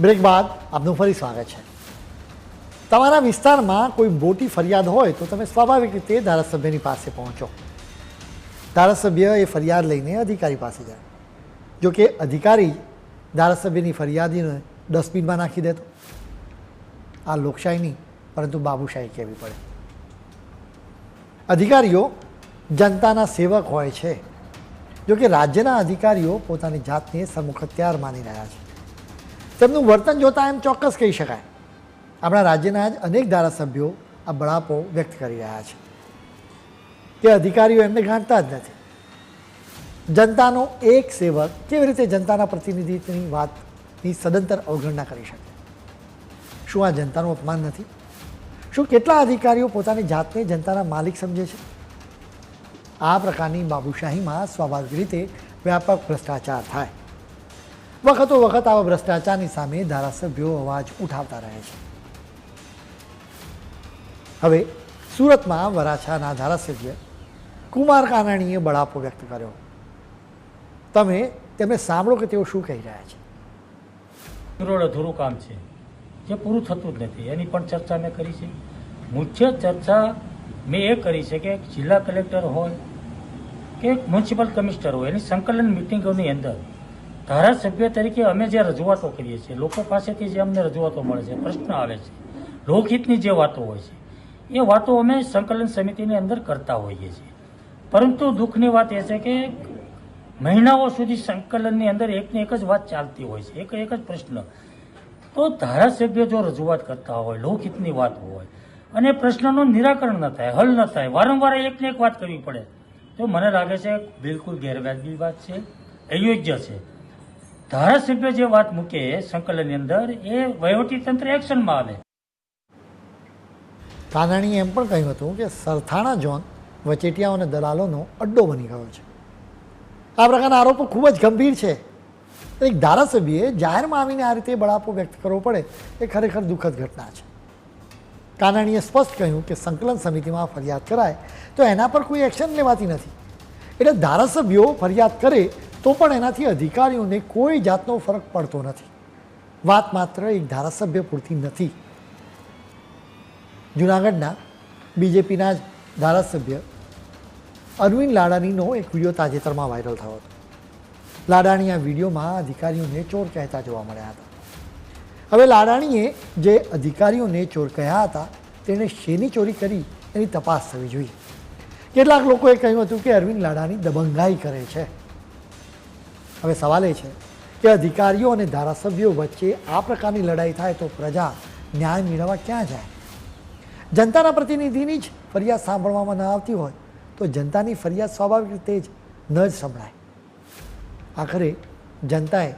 Break બાદ આપનું ફરી સ્વાગત છે. તમારા વિસ્તારમાં કોઈ મોટી ફરિયાદ હોય તો તમે સ્વાભાવિક રીતે ધારાસભ્યની પાસે પહોંચો. ધારાસભ્ય એ ફરિયાદ લઈને અધિકારી પાસે જાય. જોકે અધિકારી ધારાસભ્યની ફરિયાદીને ડસ્ટબિનમાં નાખી દેતો. આ લોકશાહી નહીં પરંતુ બાબુશાહી કહેવી પડે. અધિકારીઓ જનતાના સેવક હોય છે. જો કે રાજ્યના અધિકારીઓ પોતાની જાતને સમુખ અત્યાર માની રહ્યા છે. તેમનું વર્તન જોતાં એમ ચોક્કસ કહી શકાય. આપણા રાજ્યના જ અનેક ધારાસભ્યો આ બળાપો વ્યક્ત કરી રહ્યા છે. કે અધિકારીઓ એમને ગાંઠતા જ નથી. જનતાનો એક સેવક કેવી રીતે જનતાના પ્રતિનિધિત્વની વાતની સદંતર અવગણના કરી શકે? શું આ જનતાનું અપમાન નથી? શું કેટલા અધિકારીઓ પોતાની જાતને જનતાના માલિક સમજે છે? આ પ્રકારની બાબુશાહીમાં સ્વાભાવિક રીતે વ્યાપક ભ્રષ્ટાચાર થાય. વખતો વખત આવા ભ્રષ્ટાચારની સામે ધારાસભ્યો અવાજ ઉઠાવતા રહે છે. હવે સુરતમાં વરાછાના ધારાસભ્ય કુમાર કાનાણીએ બળાપો વ્યક્ત કર્યો. તમે તેમને સાંભળો કે તેઓ શું કહી રહ્યા છે? રોડ અધૂરું કામ છે. જે પૂરું થતું જ નથી. એની પણ ચર્ચા મેં કરી છે. મુખ્ય ચર્ચા મેં એ કરી છે કે જિલ્લા કલેક્ટર હોય કે મ્યુનિસિપલ કમિશનર હોય, એની સંકલન મિટિંગોની અંદર ધારાસભ્ય તરીકે અમે જે રજૂઆતો કરીએ છીએ, લોકો પાસેથી જે અમને રજૂઆતો મળે છે, પ્રશ્ન આવે છે, લોકહિતની જે વાતો હોય છે, એ વાતો અમે સંકલન સમિતિની અંદર કરતા હોઈએ છીએ. પરંતુ દુઃખની વાત એ છે કે મહિનાઓ સુધી સંકલનની અંદર એકને એક જ વાત ચાલતી હોય છે, એક એક જ પ્રશ્ન. તો ધારાસભ્ય જો રજૂઆત કરતા હોય, લોકહિતની વાત હોય, અને પ્રશ્નનું નિરાકરણ ન થાય, હલ ન થાય, વારંવાર એકને એક વાત કરવી પડે, તો મને લાગે છે બિલકુલ ગેરવાજબી વાત છે, અયોગ્ય છે. ધારાસભ્ય જે વાત મૂકે સંકલનની અંદર, એ વહીવટી તંત્ર એક્શનમાં આવે. કાનાણીએ એમ પણ કહ્યું હતું કે સરથાણા ઝોન વચેટિયાઓ અને દલાલોનો અડ્ડો બની ગયો છે. આ પ્રકારના આરોપો ખૂબ જ ગંભીર છે. એક ધારાસભ્યએ જાહેરમાં આવીને આ રીતે બળાપો વ્યક્ત કરવો પડે, એ ખરેખર દુઃખદ ઘટના છે. કાનાણીએ સ્પષ્ટ કહ્યું કે સંકલન સમિતિમાં ફરિયાદ કરાય તો એના પર કોઈ એક્શન લેવાતી નથી. એટલે ધારાસભ્યો ફરિયાદ કરે તો પણ એનાથી અધિકારીઓને કોઈ જાતનો ફરક પડતો નથી. વાત માત્ર એક ધારાસભ્ય પૂરતી નથી. જુનાગઢના બીજેપીના જ ધારાસભ્ય અરવિંદ લાડાણીનો એક વીડિયો તાજેતરમાં વાયરલ થયો હતો. લાડાણી આ વિડીયોમાં અધિકારીઓને ચોર કહેતા જોવા મળ્યા હતા. હવે લાડાણીએ જે અધિકારીઓને ચોર કહ્યા હતા, તેણે શેની ચોરી કરી, એની તપાસ થવી જોઈએ. કેટલાક લોકોએ કહ્યું હતું કે અરવિંદ લાડાણી દબંગાઈ કરે છે. હવે સવાલ એ છે કે અધિકારીઓ અને ધારાસભ્યો વચ્ચે આ પ્રકારની લડાઈ થાય તો પ્રજા ન્યાય મેળવવા ક્યાં જાય? જનતાના પ્રતિનિધિની જ ફરિયાદ સાંભળવામાં ન આવતી હોય તો જનતાની ફરિયાદ સ્વાભાવિક રીતે જ ન જ સંભળાય. આખરે જનતાએ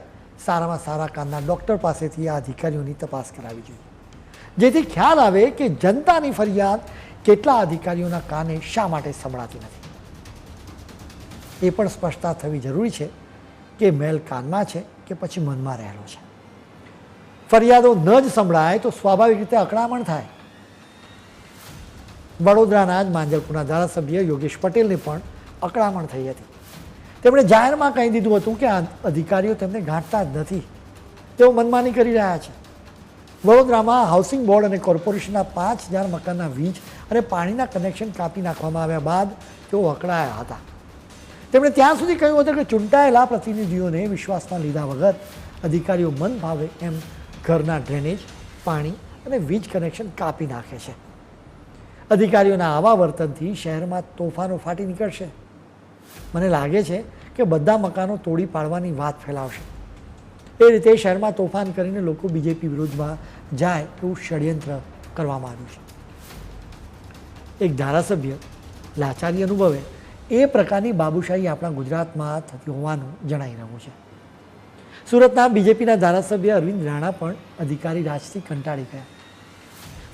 સારામાં સારા કાનના ડૉક્ટર પાસેથી આ અધિકારીઓની તપાસ કરાવી જોઈએ. જેથી ખ્યાલ આવે કે જનતાની ફરિયાદ કેટલા અધિકારીઓના કાને શા માટે સંભળાતી નથી. એ પણ સ્પષ્ટતા થવી જરૂરી છે કે મેલ કાનમાં છે કે પછી મનમાં રહેલો છે. ફરિયાદો ન જ સંભળાય તો સ્વાભાવિક રીતે અકળામણ થાય. વડોદરાના જ માંજલપુરના ધારાસભ્ય યોગેશ પટેલને પણ અકળામણ થઈ હતી. તેમણે જાહેરમાં કહી દીધું હતું કે આ અધિકારીઓ તેમને ગાંઠતા જ નથી. તેઓ મનમાની કરી રહ્યા છે. વડોદરામાં હાઉસિંગ બોર્ડ અને કોર્પોરેશનના પાંચ હજાર મકાનના વીજ અને પાણીના કનેક્શન કાપી નાખવામાં આવ્યા બાદ તેઓ અકળાયા હતા. તેમણે ત્યાં સુધી કહ્યું હતું કે ચૂંટાયેલા પ્રતિનિધિઓને વિશ્વાસમાં લીધા વગર અધિકારીઓ મન ભાવે એમ ઘરના ડ્રેનેજ, પાણી અને વીજ કનેક્શન કાપી નાખે છે. અધિકારીઓના આવા વર્તનથી શહેરમાં તોફાનો ફાટી નીકળશે. મને લાગે છે કે બધા મકાનો તોડી પાડવાની વાત ફેલાવશે. એ રીતે શહેરમાં તોફાન કરીને લોકો બીજેપી વિરુદ્ધમાં જાય એવું ષડયંત્ર કરવામાં આવ્યું છે. એક ધારાસભ્ય લાચારી અનુભવે એ પ્રકારની બાબુશાહી આપણા ગુજરાતમાં થતી હોવાનું જણાઈ રહ્યું છે. સુરતના બીજેપીના ધારાસભ્ય અરવિંદ રાણા પણ અધિકારી રાજથી કંટાળી ગયા.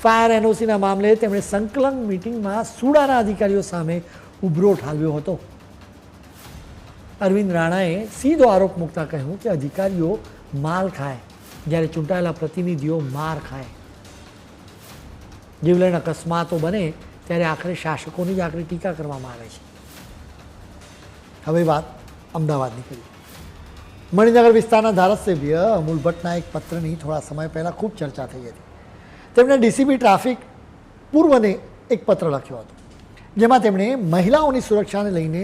ફાયર એનઓસીના મામલે તેમણે સંકલન મિટિંગમાં સુડાના અધિકારીઓ સામે ઉભરો ઠાલવ્યો હતો. અરવિંદ રાણાએ સીધો આરોપ મૂકતા કહ્યું કે અધિકારીઓ માલ ખાય, જ્યારે ચૂંટાયેલા પ્રતિનિધિઓ માર ખાય. જીવલેણ અકસ્માતો બને ત્યારે આખરે શાસકોની જ આખરે ટીકા કરવામાં આવે છે. હવે વાત અમદાવાદની કરીએ. મણિનગર વિસ્તારના ધારાસભ્ય અમૂલ ભટ્ટના એક પત્રની થોડા સમય પહેલાં ખૂબ ચર્ચા થઈ હતી. તેમણે ડીસીપી ટ્રાફિક પૂર્વને એક પત્ર લખ્યો હતો, જેમાં તેમણે મહિલાઓની સુરક્ષાને લઈને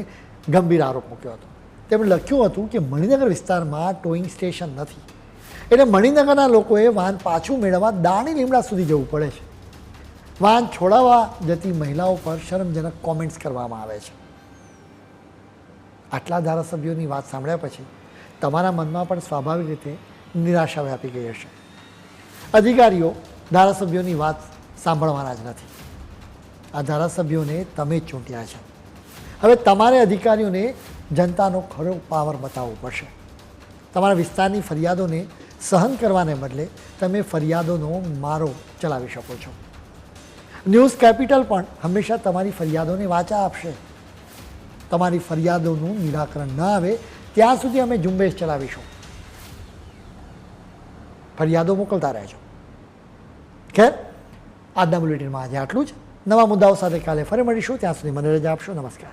ગંભીર આરોપ મૂક્યો હતો. તેમણે લખ્યું હતું કે મણિનગર વિસ્તારમાં ટોઈંગ સ્ટેશન નથી. એટલે મણિનગરના લોકોએ વાહન પાછું મેળવવા દાણી લીમડા સુધી જવું પડે છે. વાહન છોડાવવા જતી મહિલાઓ પર શરમજનક કોમેન્ટ્સ કરવામાં આવે છે. આટલા ધારાસભ્યોની વાત સાંભળ્યા પછી તમારા મનમાં પણ સ્વાભાવિક રીતે નિરાશા વ્યાપી ગઈ હશે. અધિકારીઓ ધારાસભ્યોની વાત સાંભળવાના જ નથી. આ ધારાસભ્યોને તમે જ ચૂંટ્યા છે. હવે તમારે અધિકારીઓને જનતાનો ખરો પાવર બતાવવો પડશે. તમારા વિસ્તારની ફરિયાદોને સહન કરવાને બદલે તમે ફરિયાદોનો મારો ચલાવી શકો છો. ન્યૂઝ કેપિટલ પણ હંમેશા તમારી ફરિયાદોને વાચા આપશે. તમારી ફરિયાદોનું નિરાકરણ ન આવે, ત્યાં સુધી અમે ઝુંબેશ ચલાવીશું. ફરિયાદો મોકલતા રહેજો. ખેર, આજના બુલેટિનમાં આજે આટલું જ. નવા મુદ્દાઓ સાથે કાલે ફરી મળીશું. ત્યાં સુધી મને રજા આપશો. નમસ્કાર.